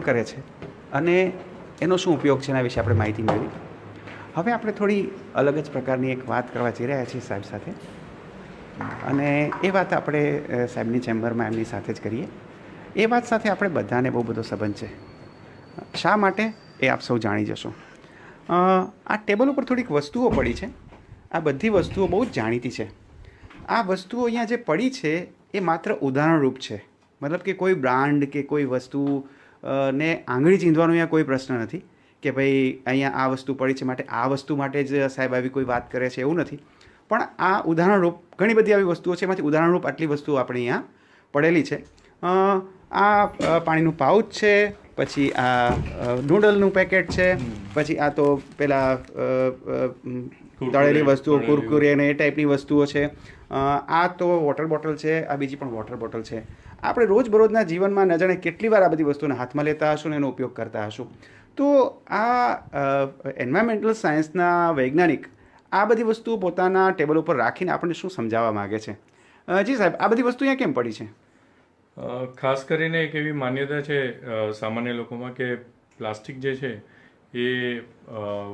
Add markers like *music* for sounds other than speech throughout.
કરે છે. અને એનો શું ઉપયોગ છે એના વિશે આપણે માહિતી મેળવી. હવે આપણે થોડી અલગ જ પ્રકારની એક વાત કરવા જઈ રહ્યા છીએ સાહેબ સાથે. અને એ વાત આપણે સાહેબની ચેમ્બરમાં એમની સાથે જ કરીએ. એ વાત સાથે આપણે બધાને બહુ બધો સંબંધ છે. શા માટે? એ આપ સૌ જાણી જશો. આ ટેબલ ઉપર થોડીક વસ્તુઓ પડી છે. આ બધી વસ્તુઓ બહુ જ જાણીતી છે. આ વસ્તુઓ અહીંયા જે પડી છે એ માત્ર ઉદાહરણરૂપ છે. મતલબ કે કોઈ બ્રાન્ડ કે કોઈ વસ્તુ ને આંગળી ચીંધવાનો અહીંયા કોઈ પ્રશ્ન નથી કે ભાઈ અહીંયા આ વસ્તુ પડી છે માટે આ વસ્તુ માટે જ સાહેબ આવી કોઈ વાત કરે છે એવું નથી. પણ આ ઉદાહરણરૂપ ઘણી બધી આવી વસ્તુઓ છે એમાંથી ઉદાહરણરૂપ આટલી વસ્તુઓ આપણે અહીંયા પડેલી છે. આ પાણીનું પાઉચ છે પછી આ નૂડલનું પેકેટ છે પછી આ તો પેલા તળેલી વસ્તુઓ કુરકુરે અને એ ટાઈપની વસ્તુઓ છે. આ તો વોટર બોટલ છે આ બીજી પણ વોટર બોટલ છે. આપણે રોજબરોજના જીવનમાં ન જાણે કેટલી વાર આ બધી વસ્તુને હાથમાં લેતા હશું ને એનો ઉપયોગ કરતા હશું. તો આ એન્વાયરમેન્ટલ સાયન્સના વૈજ્ઞાનિક આ બધી વસ્તુઓ પોતાના ટેબલ ઉપર રાખીને આપણને શું સમજાવવા માગે છે? જી સાહેબ, આ બધી વસ્તુ અહીંયા કેમ પડી છે? ખાસ કરીને એક એવી માન્યતા છે સામાન્ય લોકોમાં કે પ્લાસ્ટિક જે છે એ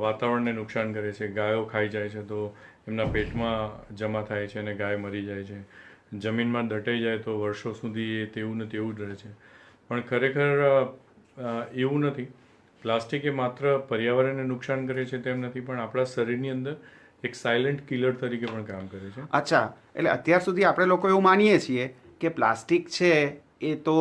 વાતાવરણને નુકસાન કરે છે. ગાયો ખાઈ જાય છે તો એમના પેટમાં જમા થાય છે અને ગાય મરી જાય છે. જમીનમાં દટાઈ જાય તો વર્ષો સુધી એ તેવું ને તેવું જ રહે છે. પણ ખરેખર એવું નથી. પ્લાસ્ટિક એ માત્ર પર્યાવરણને નુકસાન કરે છે તેમ નથી, પણ આપણા શરીરની અંદર એક સાયલન્ટ કિલર તરીકે પણ કામ કરે છે. અચ્છા, એટલે અત્યાર સુધી આપણે લોકો એવું માનીએ છીએ કે પ્લાસ્ટિક છે એ તો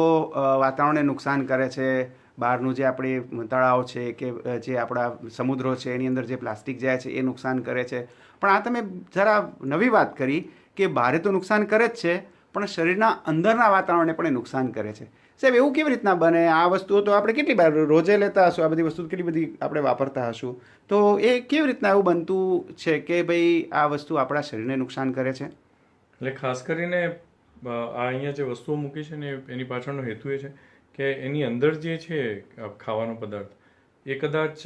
વાતાવરણને નુકસાન કરે છે. બહારનું જે આપણે તળાવ છે કે જે આપણા સમુદ્રો છે, એની અંદર જે પ્લાસ્ટિક જાય છે એ નુકસાન કરે છે. પણ આ તમે જરા નવી વાત કરી કે બહારે તો નુકસાન કરે જ છે પણ શરીરના અંદરના વાતાવરણને પણ એ નુકસાન કરે છે. સાહેબ એવું કેવી રીતના બને? આ વસ્તુઓ તો આપણે કેટલી વાર રોજે લેતા હશું આ બધી વસ્તુ કેટલી બધી આપણે વાપરતા હશું. તો એ કેવી રીતના એવું બનતું છે કે ભાઈ આ વસ્તુ આપણા શરીરને નુકસાન કરે છે? એટલે ખાસ કરીને આ અહીંયા જે વસ્તુઓ મૂકી છે ને એની પાછળનો હેતુ એ છે કે એની અંદર જે છે ખાવાનો પદાર્થ એ કદાચ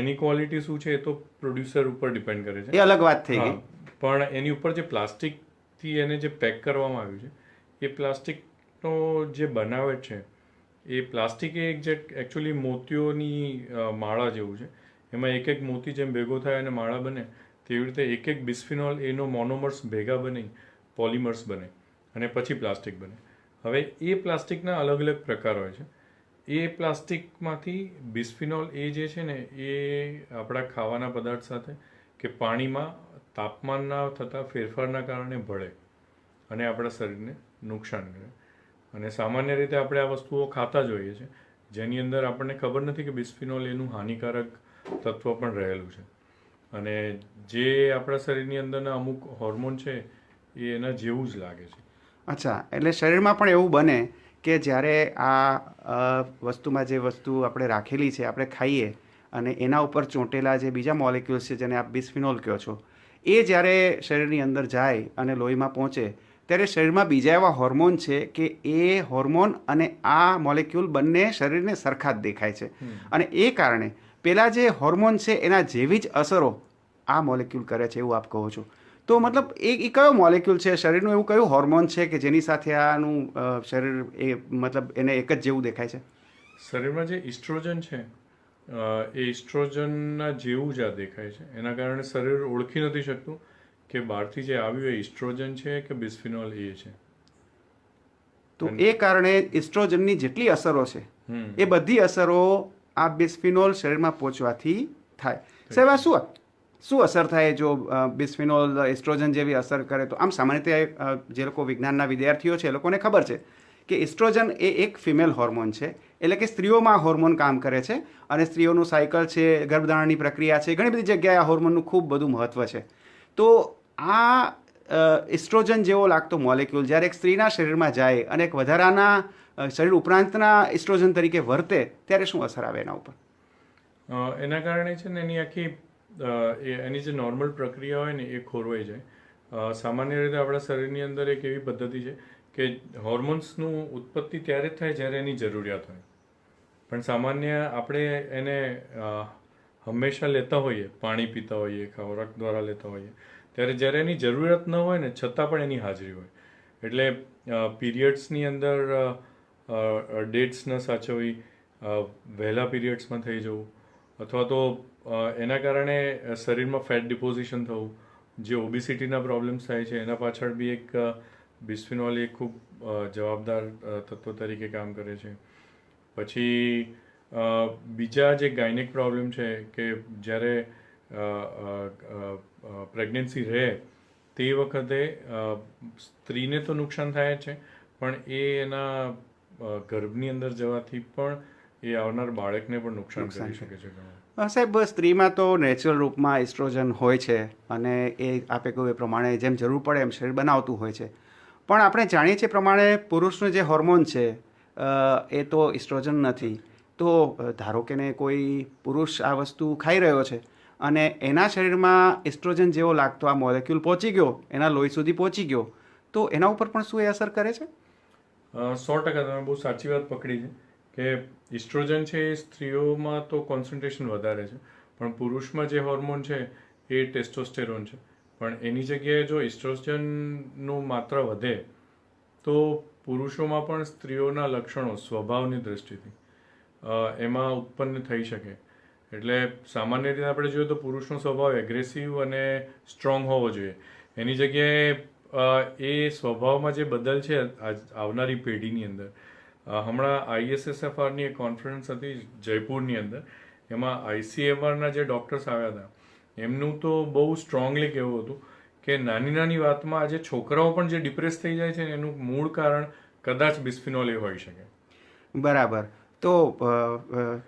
એની ક્વોલિટી શું છે એ તો પ્રોડ્યુસર ઉપર ડિપેન્ડ કરે છે. એ અલગ વાત થઈ ગઈ. પણ એની ઉપર જે પ્લાસ્ટિકથી એને જે પેક કરવામાં આવ્યું છે, એ પ્લાસ્ટિકનો જે બનાવટ છે, એ પ્લાસ્ટિક એ એક જે એકચ્યુઅલી મોતીઓની માળા જેવું છે. એમાં એક એક મોતી જેમ ભેગો થાય અને માળા બને, તેવી રીતે એક એક બિસ્ફિનોલ એનો મોનોમર્સ ભેગા બની પોલિમર્સ બને અને પછી પ્લાસ્ટિક બને. હવે એ પ્લાસ્ટિકના અલગ અલગ પ્રકાર હોય છે. એ પ્લાસ્ટિકમાંથી બિસ્ફિનોલ એ જે છે ને, એ આપણા ખાવાના પદાર્થ સાથે કે પાણીમાં તાપમાનના થતા ફેરફારના કારણે ભળે અને આપણા શરીરને નુકસાન કરે. અને સામાન્ય રીતે આપણે આ વસ્તુઓ ખાતા જ હોઈએ છીએ. જેની અંદર આપણને ખબર નથી કે બિસ્ફિનોલ એનું હાનિકારક તત્વ પણ રહેલું છે. અને જે આપણા શરીરની અંદરના અમુક હોર્મોન છે, એ એના જેવું જ લાગે છે. અચ્છા, એટલે શરીરમાં પણ એવું બને કે જ્યારે આ વસ્તુમાં જે વસ્તુ આપણે રાખેલી છે, આપણે ખાઈએ અને એના ઉપર ચોંટેલા જે બીજા મોલેક્યુલ્સ છે, જેને આપ બિસ્ફિનોલ કહો છો એ જ્યારે શરીરની અંદર જાય અને લોહીમાં પહોંચે ત્યારે શરીરમાં બીજા એવા હોર્મોન છે કે એ હોર્મોન અને આ મોલેક્યુલ બંને શરીરને સરખા જ દેખાય છે. અને એ કારણે પેલા જે હોર્મોન છે એના જેવી જ અસરો આ મોલેક્યુલ કરે છે એવું આપ કહો છો. તો મતલબ એ એ કયો મોલેક્યુલ છે? શરીરનું એવું કયું હોર્મોન છે કે જેની સાથે આનું શરીર એ મતલબ એને એક જ જેવું દેખાય છે? શરીરમાં જે ઇસ્ટ્રોજન છે એ ઇસ્ટ્રોજનના જેવું જ આ દેખાય છે. એના કારણે શરીર ઓળખી નથી શકતું કે બહારથી જે આવ્યું એ ઇસ્ટ્રોજન છે કે બિસ્ફિનોલ એ છે. તો એ કારણે ઇસ્ટ્રોજનની જેટલી અસરો છે એ બધી અસરો આ બિસ્ફિનોલ શરીરમાં પહોંચવાથી થાય. સાહેબ આ શું શું અસર થાય જો બિસ્ફિનોલ એસ્ટ્રોજન જેવી અસર કરે તો? આમ સામાન્ય રીતે જે લોકો વિજ્ઞાનના વિદ્યાર્થીઓ છે એ લોકોને ખબર છે. કે એસ્ટ્રોજન એ એક ફિમેલ હોર્મોન છે. એટલે કે સ્ત્રીઓમાં હોર્મોન કામ કરે છે અને સ્ત્રીઓનું સાયકલ છે, ગર્ભધારણની પ્રક્રિયા છે, ઘણી બધી જગ્યાએ આ હોર્મોનનું ખૂબ બધું મહત્ત્વ છે. તો આ ઇસ્ટ્રોજન જેવો લાગતો મોલેક્યુલ જ્યારે એક સ્ત્રીના શરીરમાં જાય અને એક વધારાના શરીર ઉપરાંતના ઇસ્ટ્રોજન તરીકે વર્તે ત્યારે શું અસર આવે એના ઉપર? એના કારણે છે ને એની આખી એની જે નોર્મલ પ્રક્રિયા હોય ને એ ખોરવાઈ જાય. સામાન્ય રીતે આપણા શરીરની અંદર એક એવી પદ્ધતિ છે કે હોર્મોન્સનું ઉત્પત્તિ ત્યારે થાય જ્યારે એની જરૂરિયાત હોય. પણ સામાન્ય આપણે એને હંમેશા લેતા હોઈએ, પાણી પીતા હોઈએ, ખોરાક દ્વારા લેતા હોઈએ. ત્યારે જ્યારે એની જરૂરિયાત ન હોય ને, છતાં પણ એની હાજરી હોય. એટલે પીરિયડ્સની અંદર ડેટ્સ ન સાચવવી વહેલા પીરિયડ્સમાં થઈ જવું, અથવા તો એના કારણે શરીરમાં ફેટ ડિપોઝિશન થવું, જે ઓબિસિટીના પ્રોબ્લેમ્સ થાય છે, એના પાછળ બી એક બિસ્ફિનોલ એ ખૂબ જવાબદાર તત્વ તરીકે કામ કરે છે. પછી બીજા જે ગાયનિક પ્રોબ્લેમ છે કે જ્યારે પ્રેગ્નન્સી રહે તે વખતે સ્ત્રીને તો નુકસાન થાય છે પણ એ એના ગર્ભની અંદર જવાથી પણ એ આવનાર બાળકને પણ નુકસાન નુકસાન કરી શકે છે સાહેબ સ્ત્રીમાં તો નેચરલ રૂપમાં એસ્ટ્રોજન હોય છે અને એ આપે કહ્યું એ પ્રમાણે જેમ જરૂર પડે એમ શરીર બનાવતું હોય છે. પણ આપણે જાણીએ છીએ પ્રમાણે પુરુષનું જે હોર્મોન છે એ તો ઇસ્ટ્રોજન નથી. તો ધારો કે ને કોઈ પુરુષ આ વસ્તુ ખાઈ રહ્યો છે અને એના શરીરમાં ઇસ્ટ્રોજન જેવો લાગતો આ મોલેક્યુલ પહોંચી ગયો, એના લોહી સુધી પહોંચી ગયો, તો એના ઉપર પણ શું એ અસર કરે છે? સો ટકા તમે બહુ સાચી વાત પકડી છે કે ઇસ્ટ્રોજન છે એ સ્ત્રીઓમાં તો કોન્સન્ટ્રેશન વધારે છે. પણ પુરુષમાં જે હોર્મોન છે એ ટેસ્ટોસ્ટેરોન છે. પણ એની જગ્યાએ જો ઇસ્ટ્રોજનનું માત્રા વધે, તો પુરુષોમાં પણ સ્ત્રીઓના લક્ષણો સ્વભાવની દૃષ્ટિથી એમાં ઉત્પન્ન થઈ શકે. એટલે સામાન્ય રીતે આપણે જોઈએ તો પુરુષનો સ્વભાવ એગ્રેસિવ અને સ્ટ્રોંગ હોવો જોઈએ. એની જગ્યાએ એ સ્વભાવમાં જે બદલ છે આવનારી પેઢીની અંદર હમણાં આઈએસએસએફઆરની એક કોન્ફરન્સ હતી જયપુરની અંદર, એમાં આઈસીએમઆરના જે ડૉક્ટર્સ આવ્યા હતા એમનું તો બહુ સ્ટ્રોંગલી કહેવું હતું કે નાની નાની વાતમાં આજે છોકરાઓ પણ જે ડિપ્રેસ થઈ જાય છે એનું મૂળ કારણ કદાચ બિસ્ફિનોલ એ હોઈ શકે. બરાબર. તો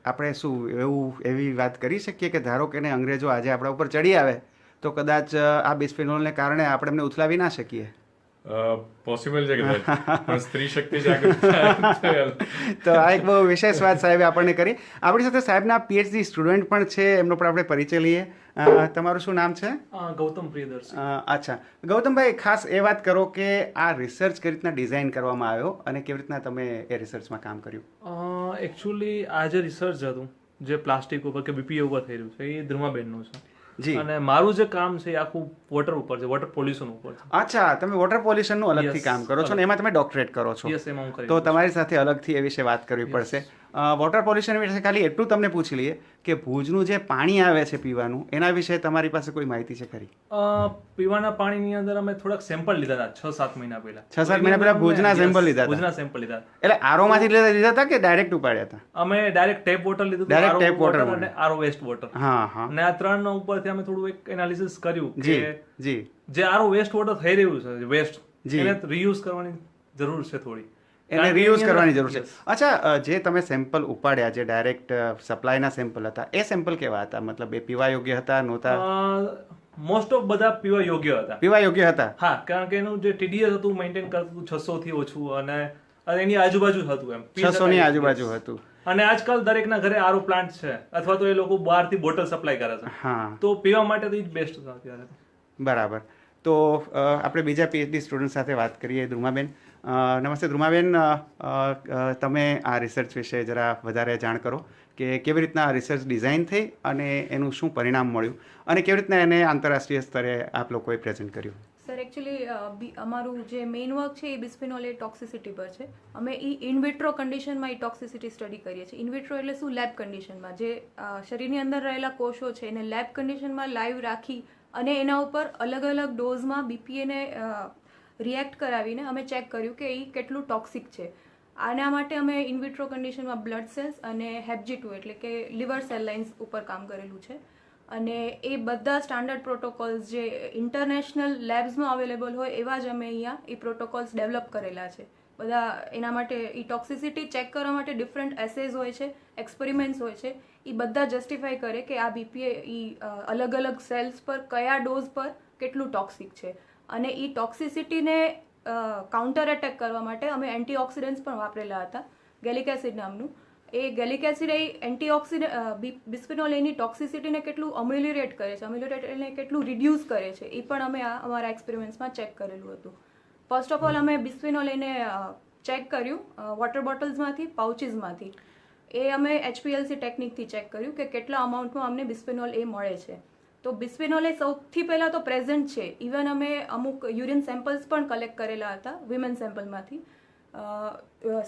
આપણે શું એવું એવી વાત કરી શકીએ કે ધારો કે અંગ્રેજો આજે આપણા ઉપર ચડી આવે, તો કદાચ આ બિસ્ફિનોલને કારણે આપણે એમને ઉથલાવી ના શકીએ? પોસિબલ છે કદાચ *laughs* પણ સ્ત્રી શક્તિ જાગૃત *laughs* તો આ એક બહુ વિશેષ વાત સાહેબે આપણને કરી. આપણી સાથે સાહેબના પીએચડી સ્ટુડન્ટ પણ છે એમનો પણ આપણે પરિચય લઈએ. તમારું શું નામ છે? ગૌતમ પ્રિયદર્શી. અચ્છા. ગૌતમભાઈ ખાસ એ વાત કરો કે આ રિસર્ચ કેવી રીતના ડિઝાઇન કરવામાં આવ્યો અને કેવી રીતના તમે એ રિસર્ચમાં કામ કર્યું? એકચ્યુઅલી આ જે રિસર્ચ હતું જે પ્લાસ્ટિક ઉપર કે બીપીએ ઉપર થઈ રહ્યું છે એ ધ્રુમાબેનનું છે. અને મારું જે કામ છે આખું વોટર ઉપર છે વોટર પોલ્યુશન ઉપર છે. અચ્છા તમે વોટર પોલ્યુશનનું અલગથી કામ કરો છો ને એમાં તમે ડોક્ટરેટ કરો છો. તો તમારી સાથે અલગથી એ વિશે વાત કરવી પડશે. વોટર પોલ્યુશન વિશે ખાલી એટલું તમને પૂછી લઈએ કે ભુજનું જે પાણી આવે છે પીવાનું એના વિશે તમારી પાસે કોઈ માહિતી છે ખરી? પીવાના પાણીની અંદર અમે થોડાક સેમ્પલ લીધા હતા છ સાત મહિના પહેલા. છ સાત મહિના પહેલા ભુજના સેમ્પલ લીધા ભુજના સેમ્પલ લીધા. એટલે આરોમાંથી લીધા લીધા હતા કે ડાયરેક્ટ ઉપાડ્યા હતા? અમે ડાયરેક્ટ ટેપ વોટર લીધું ડાયરેક્ટ ટેપ મળે. અને આરો વેસ્ટ વોટર હા હા. અને આ ત્રણ ઉપરથી અમે થોડું એક એનાલિસિસ કર્યું કે જી જે. આરો વેસ્ટ વોટર થઈ રહ્યું છે વેસ્ટ. એને રીયુઝ કરવાની જરૂર છે થોડી. એને રિયુઝ કરવાની જરૂર છે. અચ્છા જે તમે સેમ્પલ ઉપાડ્યા જે ડાયરેક્ટ સપ્લાયના સેમ્પલ હતા એ સેમ્પલ કેવા હતા? મતલબ એ પીવા યોગ્ય હતા નહોતા? મોસ્ટ ઓફ બધા પીવા યોગ્ય હતા. પીવા યોગ્ય હતા? હા કારણ કે એનું જે ટીડીએસ હતું મેન્ટેન કરતું છસો થી ઓછું અને અને એની આજુબાજુ હતું એમ. છસો ની આજુબાજુ હતું. અને આજકાલ દરેકના ઘરે આરો પ્લાન્ટ છે અથવા તો એ લોકો બહારથી બોટલ સપ્લાય કરે છે. હા. તો પીવા માટે તો બેસ્ટ બરાબર. તો આપણે બીજા પીએચડી સ્ટુડન્ટ સાથે વાત કરીએ ધ્રુમાબેન. નમસ્તે ધ્રુમાબેન. તમે આ રિસર્ચ વિશે જરા વધારે જાણ કરો કે કેવી રીતના આ રિસર્ચ ડિઝાઇન થઈ અને એનું શું પરિણામ મળ્યું અને કેવી રીતના એને આંતરરાષ્ટ્રીય સ્તરે આપ લોકોએ પ્રેઝન્ટ કર્યું? સર એકચ્યુઅલી અમારું જે મેઇન વર્ક છે એ બિસ્ફિનોલ એ ટોક્સિસિટી પર છે. અમે એ ઇનવિટ્રો કન્ડિશનમાં એ ટોક્સિસિટી સ્ટડી કરીએ છીએ. ઇનવિટ્રો એટલે શું? લેબ કન્ડિશનમાં જે શરીરની અંદર રહેલા કોષો છે, એને લેબ કન્ડિશનમાં લાઈવ રાખી અને એના ઉપર અલગ અલગ ડોઝમાં બીપીએને રિએક્ટ કરાવીને અમે ચેક કર્યું કે એ કેટલું ટોક્સિક છે. આના માટે અમે ઇન્વિટ્રો કન્ડિશનમાં બ્લડ સેલ્સ અને હેપજી ટુ એટલે કે લિવર સેલ લાઇન્સ ઉપર કામ કરેલું છે. અને એ બધા સ્ટાન્ડર્ડ પ્રોટોકોલ્સ જે ઇન્ટરનેશનલ લેબ્સમાં અવેલેબલ હોય એવા જ અમે અહીંયા એ પ્રોટોકોલ્સ ડેવલપ કરેલા છે. બધા એના માટે એ ટોક્સિસિટી ચેક કરવા માટે ડિફરન્ટ એસેઝ હોય છે એક્સપેરિમેન્ટ્સ હોય છે. એ બધા જસ્ટિફાય કરે કે આ બીપીએ એ અલગ અલગ સેલ્સ પર કયા ડોઝ પર કેટલું ટોક્સિક છે. અને એ ટોક્સિસિટીને કાઉન્ટર એટેક કરવા માટે અમે એન્ટીઓક્સિડન્ટ્સ પણ વાપરેલા હતા ગેલિક એસિડ નામનું. એ ગેલિક એસિડ એ એન્ટીઓક્સિડ બિસ્ફિનોલ એની ટોક્સિસિટીને કેટલું અમ્યુલ્યુરેટ કરે છે અમ્યુલ્યુરેટ એટલે કેટલું રિડ્યુસ કરે છે એ પણ અમે આ, અમારા એક્સપેરિમેન્ટ્સમાં ચેક કરેલું હતું. ફર્સ્ટ ઓફ ઓલ અમે બિસ્ફિનોલ એને ચેક કર્યું વોટર બોટલ્સમાંથી પાઉચીસમાંથી એ અમે એચપીએલસી ટેકનિકથી ચેક કર્યું કે કેટલા અમાઉન્ટમાં અમને બિસ્ફિનોલ એ મળે છે. તો બિસ્ફિનોલ એ સૌથી પહેલાં તો પ્રેઝન્ટ છે. ઇવન અમે અમુક યુરિન સેમ્પલ્સ પણ કલેક્ટ કરેલા હતા વિમેન સેમ્પલમાંથી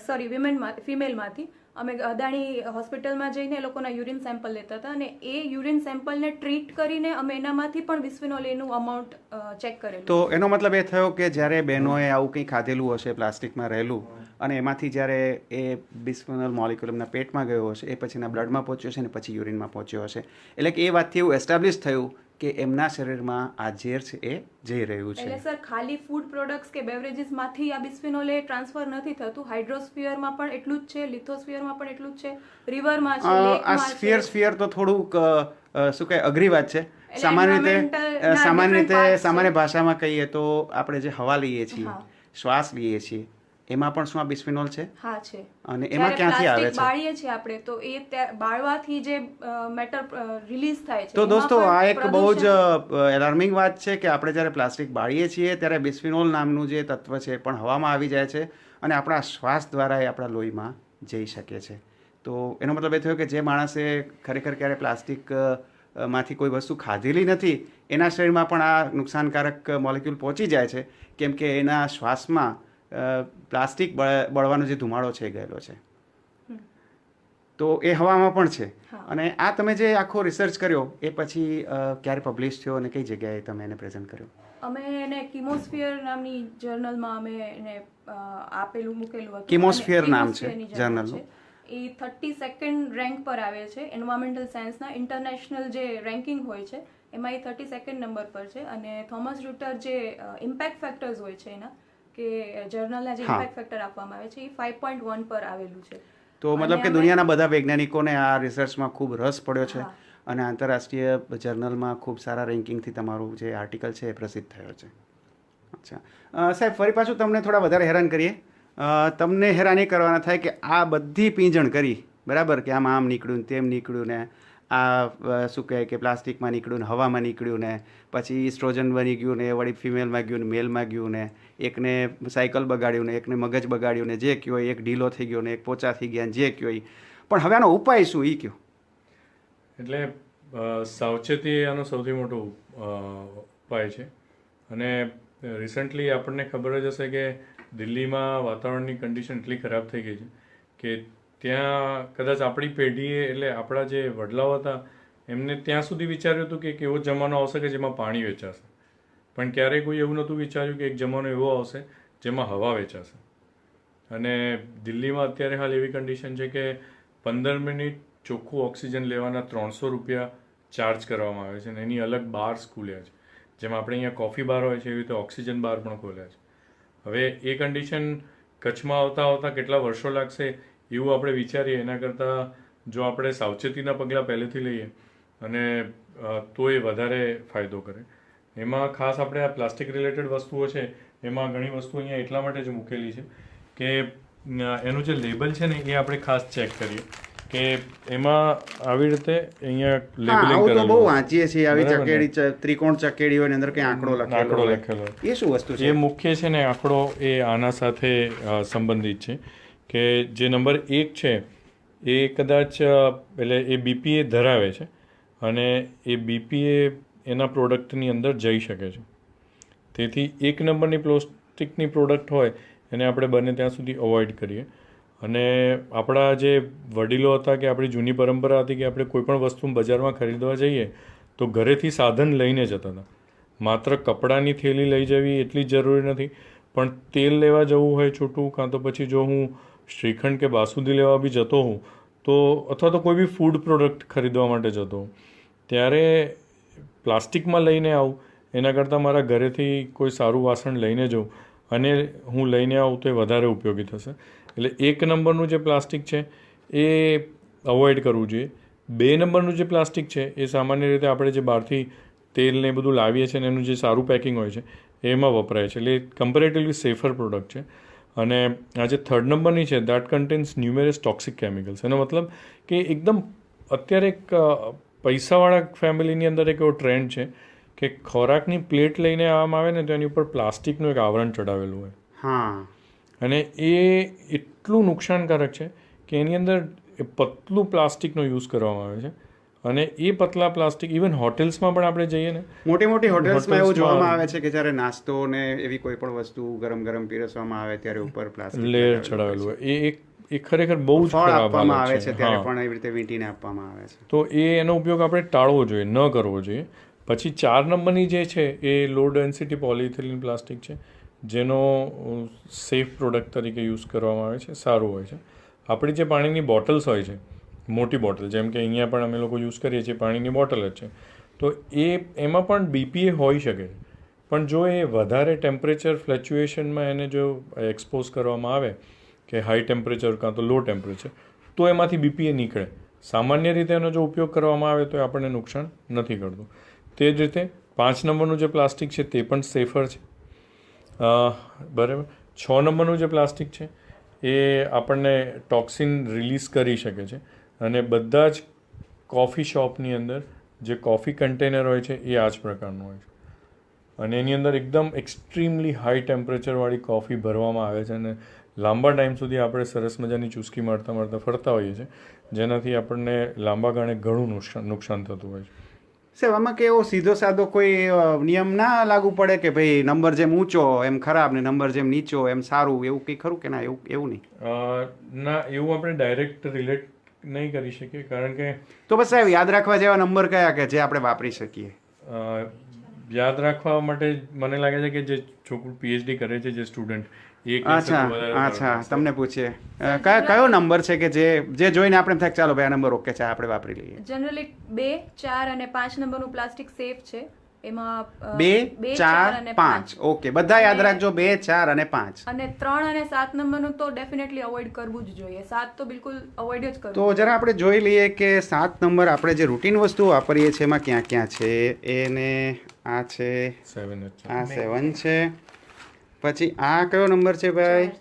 સોરી વિમેનમાં ફિમેલમાંથી અમે અદાણી હોસ્પિટલમાં જઈને એ લોકોના યુરિન સેમ્પલ લેતા હતા અને એ યુરિન સેમ્પલને ટ્રીટ કરીને અમે એનામાંથી પણ બિસ્ફેનોલ એનું અમાઉન્ટ ચેક કરેલું. તો એનો મતલબ એ થયો કે જ્યારે બહેનોએ આવું કંઈ ખાધેલું હશે, પ્લાસ્ટિકમાં રહેલું, અને એમાંથી જ્યારે એ બિસ્ફેનોલ મોલિક્યુલ એમના પેટમાં ગયો હશે, એ પછી એના બ્લડમાં પહોંચ્યો છે અને પછી યુરિનમાં પહોંચ્યો હશે. એટલે કે એ વાતથી એવું એસ્ટાબ્લિશ થયું કે એમના શરીરમાં આ ઝેર છે એ જઈ રહ્યું એટલે છે સર ખાલી ફૂડ પ્રોડક્ટ્સ કે બેવરેજીસમાંથી આ બિસ્ફિનોલ એ ટ્રાન્સફર નથી થતું? હાઇડ્રોસ્ફિયરમાં પણ એટલું જ છે? લિથોસ્ફિયરમાં પણ એટલું જ છે? રિવરમાં છે? આ સ્ફિયર સ્ફિયર તો થોડુંક શું કહે અઘરી વાત છે. સામાન્ય રીતે સામાન્ય રીતે સામાન્ય ભાષામાં કહીએ તો આપણે જે હવા લઈએ છીએ શ્વાસ લઈએ છીએ એમાં પણ શું આ બિસ્ફિનોલ છે? હા છે. અને એમાં ક્યાંથી આવે છે? બાળીએ છીએ આપણે તો એ બાળવાથી જે મેટર રિલીઝ થાય છે. તો દોસ્તો આ એક બહુ જ એલાર્મિંગ વાત છે કે આપણે જ્યારે પ્લાસ્ટિક બાળીએ છીએ ત્યારે બિસ્ફિનોલ નામનું જે તત્વ છે પણ હવામાં આવી જાય છે અને આપણા શ્વાસ દ્વારા એ આપણા લોહીમાં જઈ શકે છે. તો એનો મતલબ એ થયો કે જે માણસે ખરેખર ક્યારે પ્લાસ્ટિકમાંથી કોઈ વસ્તુ ખાધેલી નથી એના શરીરમાં પણ આ નુકસાનકારક મોલિક્યુલ પહોંચી જાય છે. કેમ કે એના શ્વાસમાં પ્લાસ્ટિક બળવાનો જે ધુમાડો છે એ ગયેલો છે. તો એ હવામાં પણ છે. અને આ તમે જે આખો રિસર્ચ કર્યો એ પછી ક્યારે પબ્લિશ થયો અને કઈ જગ્યાએ તમે એને પ્રેઝન્ટ કર્યો? અમે એને કિમોસ્ફિયર નામની જર્નલમાં અમે એને આપેલું મૂકેલું હતું. કિમોસ્ફિયર નામ છે Chemosphere ની journal journal છે. એ થર્ટી સેકન્ડ રેન્ક પર આવે છે. એન્વાયરમેન્ટલ સાયન્સના ઇન્ટરનેશનલ જે રેન્કિંગ હોય છે એમાં એ થર્ટી સેકન્ડ નંબર પર છે. અને થોમસ રૂટર જે ઇમ્પેક્ટ ફેક્ટર્સ હોય છે એના કે જર્નલના જે ઇમ્પેક્ટ ફેક્ટર આપવામાં આવે છે એ ફાઇવ પોઈન્ટ વન પર આવેલું છે. તો મતલબ કે દુનિયાના બધા વૈજ્ઞાનિકોને આ રિસર્ચમાં ખૂબ રસ પડ્યો છે અને આંતરરાષ્ટ્રીય જર્નલમાં ખૂબ સારા રેન્કિંગથી તમારું જે આર્ટિકલ છે એ પ્રસિદ્ધ થયો છે. અચ્છા. સાહેબ ફરી પાછું તમને થોડા વધારે હેરાન કરીએ. તમને હેરાની કરવાના થાય કે આ બધી પીંજણ કરી બરાબર? કે આમ આમ નીકળ્યું તેમ નીકળ્યું ને આ શું કહે કે પ્લાસ્ટિકમાં નીકળ્યું ને હવામાં નીકળ્યું ને, પછી સ્ટ્રોજન બની ગયું ને, વળી ફિમેલમાં ગયું ને, મેલમાં ગયું ને, એકને સાયકલ બગાડ્યું ને, એકને મગજ બગાડ્યું ને, જે કયો, એક ઢીલો થઈ ગયો ને, એક પોચા થઈ ગયા ને, જે કયો. પણ હવે આનો ઉપાય શું એ કયો એટલે સાવચેતી આનો સૌથી મોટો ઉપાય છે અને રિસન્ટલી આપણને ખબર જ હશે કે દિલ્હીમાં વાતાવરણની કન્ડિશન એટલી ખરાબ થઈ ગઈ છે કે ત્યાં કદાચ આપણી પેઢીએ, એટલે આપણા જે વડલાઓ હતા, એમને ત્યાં સુધી વિચાર્યું હતું કે એક એવો જમાનો આવશે કે જેમાં પાણી વેચાશે. પણ ક્યારેય કોઈ એવું નહોતું વિચાર્યું કે એક જમાનો એવો આવશે જેમાં હવા વેચાશે. અને દિલ્હીમાં અત્યારે હાલ એવી કન્ડિશન છે કે પંદર મિનિટ ચોખ્ખું ઓક્સિજન લેવાના ત્રણસો રૂપિયા ચાર્જ કરવામાં આવે છે અને એની અલગ બાર ખુલ્યા છે. જેમ આપણે અહીંયા કોફી બાર હોય છે, એવી રીતે ઓક્સિજન બાર પણ ખોલ્યા છે. હવે એ કન્ડિશન કચ્છમાં આવતા આવતા કેટલા વર્ષો લાગશે એવું આપણે વિચારીએ એના કરતાં જો આપણે સાવચેતીના પગલાં પહેલેથી લઈએ અને તો એ વધારે ફાયદો કરે. એમાં ખાસ આપણે આ પ્લાસ્ટિક રિલેટેડ વસ્તુઓ છે એમાં ઘણી વસ્તુ અહીંયા એટલા માટે જ મૂકેલી છે કે એનું જે લેબલ છે ને એ આપણે ખાસ ચેક કરીએ કે એમાં આવી રીતે અહીંયા લેબલિંગ કરેલું બહુ વાંચીએ છીએ આવી ચકેડી ત્રિકોણ ચકેડી હોય અંદર કઈ આંકડો લખેલો આંકડો લખેલો એ શું વસ્તુ જે એ મુખ્ય છે ને આંકડો એ આના સાથે સંબંધિત છે. કે જે નંબર એક છે, એ કદાચ એટલે એ બીપીએ ધરાવે છે અને એ બીપીએ એના પ્રોડક્ટની અંદર જઈ શકે છે. તેથી એક નંબરની પ્લાસ્ટિકની પ્રોડક્ટ હોય, એને આપણે બને ત્યાં સુધી અવોઇડ કરીએ. અને આપણા જે વડીલો હતા કે આપણી જૂની પરંપરા હતી કે આપણે કોઈપણ વસ્તુ બજારમાં ખરીદવા જઈએ, તો ઘરેથી સાધન લઈને જતા હતા. માત્ર કપડાની થેલી લઈ જવી એટલી જરૂરી નથી, પણ તેલ લેવા જવું હોય છૂટું, કાં તો પછી જો હું શ્રીખંડ કે બાસુંદી લેવા બી જતો હોઉં તો અથવા તો કોઈ બી ફૂડ પ્રોડક્ટ ખરીદવા માટે જતો હોઉં ત્યારે પ્લાસ્ટિકમાં લઈને આવું, એના કરતાં મારા ઘરેથી કોઈ સારું વાસણ લઈને જાઉં, અને હું લઈને આવું તો એ વધારે ઉપયોગી થશે. એટલે એક નંબરનું જે પ્લાસ્ટિક છે, એ અવોઇડ કરવું જોઈએ. બે નંબરનું જે પ્લાસ્ટિક છે, એ સામાન્ય રીતે આપણે જે બહારથી તેલ ને બધું લાવીએ છીએ ને એનું જે સારું પેકિંગ હોય છે, એમાં વપરાય છે. એટલે કમ્પેરેટિવલી સેફર પ્રોડક્ટ છે. અને આ જે થર્ડ નંબરની છે that contains numerous toxic chemicals એનો મતલબ કે એકદમ અત્યારે એક પૈસાવાળા ફેમિલીની અંદર એક એવો ટ્રેન્ડ છે કે ખોરાકની પ્લેટ લઈને આવવામાં આવે ને તો એની ઉપર પ્લાસ્ટિકનું એક આવરણ ચડાવેલું હોય. હા. અને એ એટલું નુકસાનકારક છે કે એની અંદર એ પતલું પ્લાસ્ટિકનો યુઝ કરવામાં આવે છે. અને એ પતલા પ્લાસ્ટિક ઇવન હોટેલ્સમાં પણ આપણે જઈએ ને મોટી મોટી હોટેલ્સમાં એવું જોવામાં આવે છે કે જ્યારે નાસ્તો ને એવી કોઈ પણ વસ્તુ ગરમ ગરમ પીરસવામાં આવે ત્યારે ઉપર પ્લાસ્ટિક લેયર ચડાવેલું હોય એ એક એ ખરેખર બહુ જ ખરાબ આવે છે. ત્યારે પણ એવી રીતે વીંટીને આપવામાં આવે છે. તો એ એનો ઉપયોગ આપણે ટાળવો જોઈએ ન કરવો જોઈએ. પછી ચાર નંબરની જે છે એ લો ડેન્સિટી પોલિથિલિન પ્લાસ્ટિક છે જેનો સેફ પ્રોડક્ટ તરીકે યુઝ કરવામાં આવે છે સારું હોય છે. આપણી જે પાણીની બોટલ્સ હોય છે મોટી બોટલ. જેમ કે અહીંયા પણ અમે લોકો યુઝ કરીએ છીએ, પાણીની બોટલ જ છે. તો એ, એમાં પણ બીપીએ હોઈ શકે. પણ જો એ વધારે ટેમ્પરેચર ફ્લેક્ચ્યુએશનમાં એને જો એક્સપોઝ કરવામાં આવે, કે હાઈ ટેમ્પરેચર કાં તો લો ટેમ્પરેચર તો એમાંથી બીપીએ નીકળે. સામાન્ય રીતે એનો જો ઉપયોગ કરવામાં આવે તો એ આપણને નુકસાન નથી કરતું. તે જ રીતે પાંચ નંબરનું જે પ્લાસ્ટિક છે તે પણ સેફર છે. બરાબર? છ નંબરનું જે પ્લાસ્ટિક છે, એ આપણને ટોક્સિન રિલીઝ કરી શકે છે. અને બધા જ કોફી શોપની અંદર જે કોફી કન્ટેનર હોય છે એ આ જ પ્રકારનું હોય છે. અને એની અંદર એકદમ એક્સ્ટ્રીમલી હાઈ ટેમ્પરેચરવાળી કોફી ભરવામાં આવે છે અને લાંબા ટાઈમ સુધી આપણે સરસ મજાની ચૂસ્કી મારતા મારતા ફરતા હોઈએ છીએ જેનાથી આપણને લાંબા ગાળે ઘણું નુકસાન નુકસાન થતું હોય છે. સાહેબ આમાં કે એવો સીધો સાધો કોઈ નિયમ ના લાગુ પડે કે ભાઈ નંબર જેમ ઊંચો એમ ખરાબ ને નંબર જેમ નીચો એમ સારું એવું કંઈ ખરું કે ના એવું એવું નહીં? ના એવું આપણે ડાયરેક્ટ રિલેટ નહીં કરી શકીએ કારણ કે તો બસ સાહેબ યાદ રાખવા જેવા નંબર કયા કે જે આપણે વાપરી શકીએ? યાદ રાખવા માટે મને લાગે છે કે જે છોકરું પીએચડી કરે છે જે સ્ટુડન્ટ એ અચ્છા અચ્છા તમને પૂછીએ. કયા કયો નંબર છે કે જે જે જોઈને આપણે થાય ચાલો ભાઈ આ નંબર ઓકે છે આપણે વાપરી લઈએ? જનરલી બે ચાર અને પાંચ નંબરનું પ્લાસ્ટિક સેફ છે. એમાં બે ચાર અને પાંચ. ઓકે બધા યાદ રાખજો બે ચાર અને પાંચ. અને ત્રણ અને સાત નંબરનું તો ડેફિનેટલી અવોઇડ કરવું જ જોઈએ. સાત તો બિલકુલ અવોઇડ જ કરવું તો જરા આપણે જોઈ લઈએ કે સાત નંબર આપણે જે રૂટીન વસ્તુ વાપરીએ છીએ એમાં ક્યાં ક્યાં છે? એને આ છે સેવન આ સેવન છે. પછી આ કયો નંબર છે ભાઈ?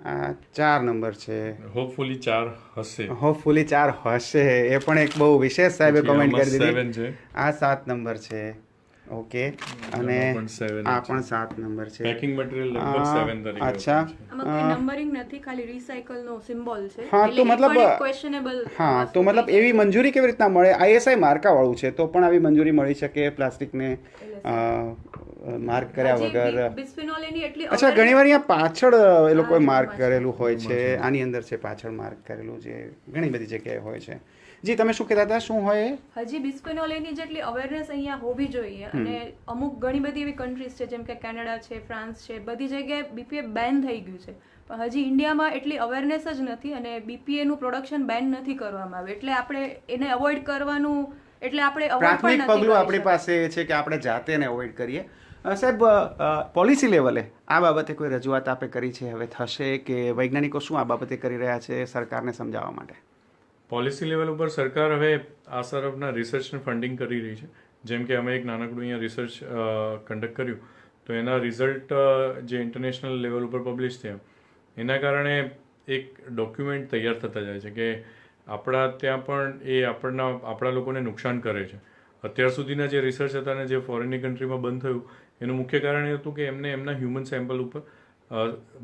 આ ચાર નંબર છે. હોપફુલી ચાર હશે. હોપફુલી ચાર હશે. એ પણ એક બહુ વિશેષ સાહેબે કમેન્ટ કરી દીધી. આ સાત નંબર છે. ઓકે. અને આ પણ સાત નંબર છે. પેકિંગ મટીરીયલ લગભગ 7 તરીકે અચ્છા. આમાં કોઈ નંબરિંગ નથી ખાલી રિસાયકલ નો સિમ્બોલ છે. હા, તો મતલબ- ક્વેશ્ચનેબલ હા તો મતલબ એવી મંજૂરી કેવી રીતના મળે? આઈએસઆઈ માર્કા વાળું છે તો પણ આવી મંજૂરી મળી શકે પ્લાસ્ટિકને માર્ક કર્યા વગર. બિસ્ફિનોલ એની એટલી અચ્છા ઘણીવાર અહીંયા પાછળ એ લોકોએ માર્ક કરેલું હોય છે. આની અંદર છે પાછળ માર્ક કરેલું જે ઘણી બધી જગ્યાએ હોય છે. જી તમે શું કહેતા હતા? શું હોય? હજી બિસ્ફેનોલ એની જેટલી અવેરનેસ અહીંયા હોવી જોઈએ અને અમુક ઘણી બધી એવી કન્ટ્રીઝ છે જેમ કે કેનેડા છે ફ્રાન્સ છે બધી જગ્યાએ બીપીએ બેન થઈ ગયું છે. પણ હજી ઇન્ડિયામાં એટલી અવેરનેસ જ નથી અને બીપીએ નું પ્રોડક્શન બેન નથી કરવામાં આવ્યું. એટલે આપણે એને અવોઇડ કરવાનું એટલે આપણે પ્રાથમિક પગલું આપણી પાસે છે કે આપણે જાતે એને અવોઇડ કરીએ. સાહેબ પોલિસી લેવલે આ બાબતે કોઈ રજૂઆત આપે કરી છે? હવે થશે કે વૈજ્ઞાનિકો શું આ બાબતે કરી રહ્યા છે સરકારને સમજાવવા માટે? પોલિસી લેવલ ઉપર સરકાર હવે આ તરફના રિસર્ચને ફંડિંગ કરી રહી છે. જેમ કે અમે એક નાનકડું અહીંયા રિસર્ચ કન્ડક્ટ કર્યું, તો એના રિઝલ્ટ જે ઇન્ટરનેશનલ લેવલ ઉપર પબ્લિશ થયા, એના કારણે એક ડોક્યુમેન્ટ તૈયાર થતા જાય છે કે આપણા ત્યાં પણ એ આપણના, આપણા લોકોને નુકસાન કરે છે. અત્યાર સુધીના જે રિસર્ચ હતા અને જે ફોરેનની કન્ટ્રીમાં બંધ થયું, એનું મુખ્ય કારણ એ હતું કે એમને એમના હ્યુમન સેમ્પલ ઉપર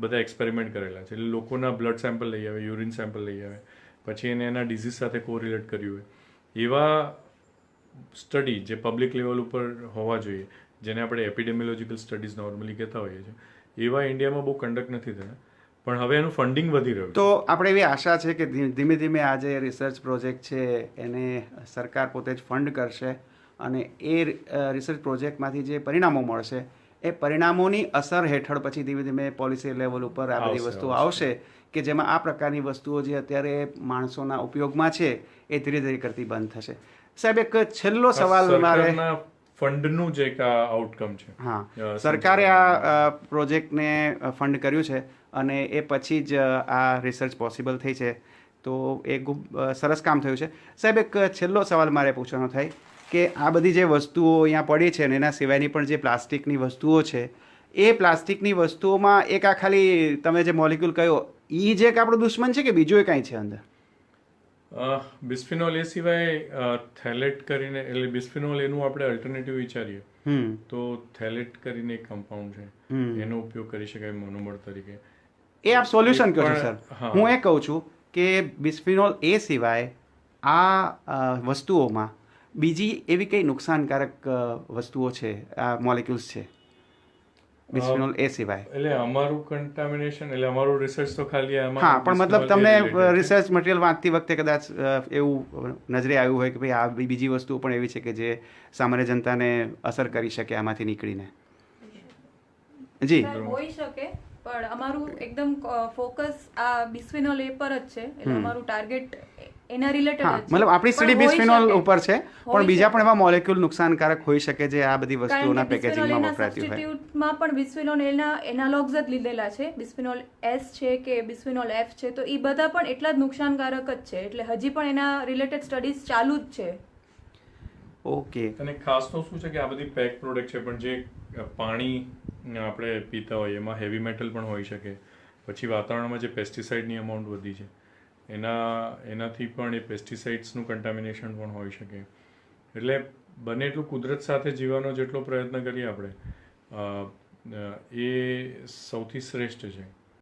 બધા એક્સપેરિમેન્ટ કરેલા છે. એટલે લોકોના બ્લડ સેમ્પલ લઈ આવે યુરિન સેમ્પલ લઈ આવે. પછી એને એના ડિઝીઝ સાથે કોરિલેટ કર્યું હોય. એવા સ્ટડી જે પબ્લિક લેવલ ઉપર હોવા જોઈએ જેને આપણે એપિડેમિયોલોજિકલ સ્ટડીઝ નોર્મલી કહેતા હોઈએ છીએ એવા ઇન્ડિયામાં બહુ કન્ડક્ટ નથી થતા પણ હવે એનું ફંડિંગ વધી રહ્યું તો આપણે એવી આશા છે કે ધીમે ધીમે આ જે રિસર્ચ પ્રોજેક્ટ છે એને સરકાર પોતે જ ફંડ કરશે અને એ રિસર્ચ પ્રોજેક્ટમાંથી જે પરિણામો મળશે એ પરિણામોની અસર હેઠળ પછી ધીમે ધીમે પોલિસી લેવલ ઉપર આ બધી વસ્તુ આવશે. કે જેમાં આ પ્રકારની વસ્તુઓ જે અત્યારે માણસોના ઉપયોગમાં છે એ ધીરે ધીરે કરતી બંધ થશે. સાહેબ એક છેલ્લો સવાલ મારે ફંડનું જે આઉટકમ છે. હા. સરકારે આ પ્રોજેક્ટને ફંડ કર્યું છે અને એ પછી જ આ રિસર્ચ પોસિબલ થઈ છે. તો એ ખૂબ સરસ કામ થયું છે. સાહેબ એક છેલ્લો સવાલ મારે પૂછવાનો થાય કે આ બધી જે વસ્તુઓ અહીંયા પડી છે અને એના સિવાયની પણ જે પ્લાસ્ટિકની વસ્તુઓ છે એ પ્લાસ્ટિકની વસ્તુઓમાં એક આ ખાલી તમે જે મોલિક્યુલ કહ્યો એ જ એક આપણો દુશ્મન છે કે બીજું એ કાંઈ છે અંદર? બિસ્ફિનોલ એ સિવાય થેલેટ કરીને એટલે બિસ્ફિનોલ એનું આપણે અલ્ટરનેટિવ વિચારીએ. તો થેલેટ કરીને એક કમ્પાઉન્ડ છે. એનો ઉપયોગ કરી શકાય મનોબળ તરીકે. એ આપ સોલ્યુશન કહો સર હું. એ કહું છું કે બિસ્ફિનોલ એ સિવાય આ વસ્તુઓમાં બીજી એવી કઈ નુકસાનકારક વસ્તુઓ છે આ મોલિક્યુલ્સ છે? બિસ્ફિનોલ એ સિવાય. એટલે અમારું કન્ટામિનેશન એટલે અમારું રિસર્ચ તો ખાલી હા પણ મતલબ તમને. રિસર્ચ મટીરિયલ વાંચતી વખતે કદાચ એવું નજરે આવ્યું હોય કે ભાઈ આ બીજી વસ્તુઓ પણ એવી છે કે જે સામાન્ય જનતાને અસર કરી શકે આમાંથી નીકળીને. જી. હોઈ શકે પણ અમારું એકદમ ફોકસ આ બિસ્ફિનોલ એ પર જ છે. એટલે અમારું ટાર્ગેટ એના રિલેટેડ મતલબ આપણી સ્ટડી બિસ્ફિનોલ ઉપર છે પણ બીજા પણ એવા મોલેક્યુલ નુકસાનકારક હોઈ શકે જે આ બધી વસ્તુઓના પેકેજિંગમાં વપરાતી હોય. માં પણ બિસ્ફિનોલ એના એનાલોગ્સ જ લીધેલા છે. બિસ્ફિનોલ એસ છે કે બિસ્ફિનોલ એફ છે તો એ બધા પણ એટલા જ નુકસાનકારક જ છે. એટલે હજી પણ એના રિલેટેડ સ્ટડીઝ ચાલુ જ છે. ઓકે. અને ખાસ તો શું છે કે આ બધી પેક પ્રોડક્ટ છે પણ જે પાણી આપણે પીતા હોઈએ એમાં હેવી મેટલ પણ હોઈ શકે. પછી વાતાવરણમાં જે પેસ્ટિસાઇડની અમાઉન્ટ વધી છે. એના, એનાથી પણ એ પેસ્ટિસાઇડ્સનું કન્ટામિનેશન પણ હોઈ શકે. એટલે બને એટલું કુદરત સાથે જીવવાનો જેટલો પ્રયત્ન કરીએ આપણે એ સૌથી શ્રેષ્ઠ છે.